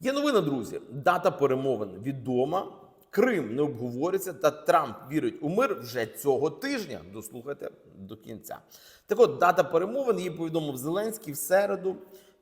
Є новина, друзі. Дата перемовин відома. Крим не обговорюється, та Трамп вірить у мир вже цього тижня. Дослухайте до кінця. Так от дата перемовин її повідомив Зеленський в середу.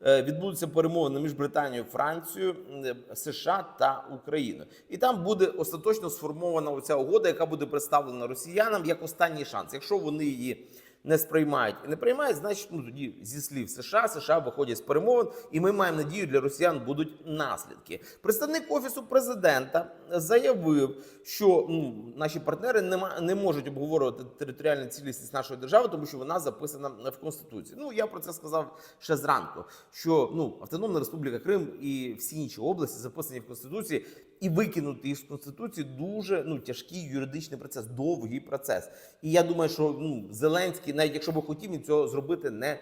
Е, Відбудуться перемовини між Британією, Францією, е, США та Україною. І там буде остаточно сформована оця угода, яка буде представлена росіянам як останній шанс. Якщо вони її не сприймають і не приймають, значить ну тоді зі слів США США виходять з перемовин, і ми маємо надію, для росіян будуть наслідки. Представник офісу президента заявив, що ну наші партнери не, не можуть обговорювати територіальну цілісність нашої держави, тому що вона записана в конституції. Ну я про це сказав ще зранку. Що ну Автономна Республіка Крим і всі інші області записані в конституції, і викинути їх з конституції дуже ну тяжкий юридичний процес, довгий процес. І я думаю, що ну Зеленський, навіть якщо би хотів, він цього зробити не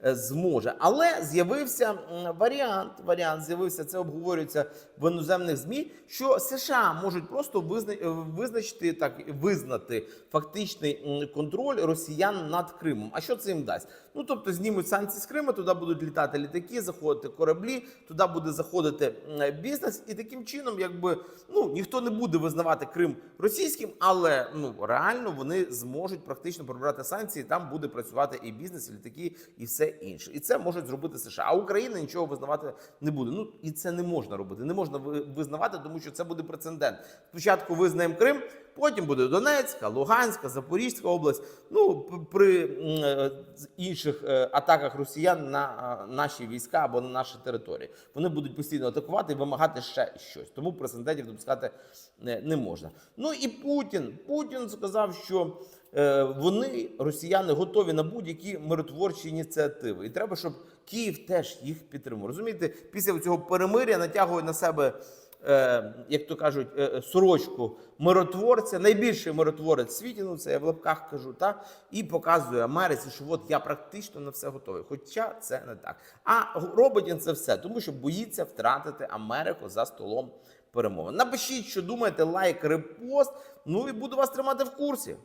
зможе. Але з'явився варіант. Варіант з'явився. Це обговорюється в іноземних змі. Що США можуть просто е, визначити так, визнати фактичний контроль росіян над Кримом. А що це їм дасть? Ну тобто знімуть санкції з Криму, туди будуть літати літаки, заходити кораблі, туди буде заходити бізнес, і таким чином, якби ну ніхто не буде визнавати Крим російським, але ну реально вони зможуть практично прибрати санкції. Там буде працювати і бізнес, і літаки, і все інше. І це можуть зробити США. А Україна нічого визнавати не буде. Ну і це не можна робити. Не можна визнавати, тому що це буде прецедент. Спочатку визнаємо Крим, потім буде Донецька, Луганська, Запорізька область. Ну при е, інших е, атаках росіян на е, наші війська або на наші території. Вони будуть постійно атакувати і вимагати ще щось. Тому прецедентів допускати не, можна. Ну і Путін. Путін сказав, що вони, росіяни, готові на будь-які миротворчі ініціативи. І треба, щоб Київ теж їх підтримував. Розумієте, після цього перемиря натягує на себе. Е, як то кажуть, е, е, сорочку миротворця, найбільший миротворець світі, ну це я в лапках кажу, та і показує Америці, що от я практично на все готовий. Хоча це не так. А робить він це все, тому що боїться втратити Америку за столом перемовин. Напишіть, що думаєте, лайк, репост. Ну і буду вас тримати в курсі.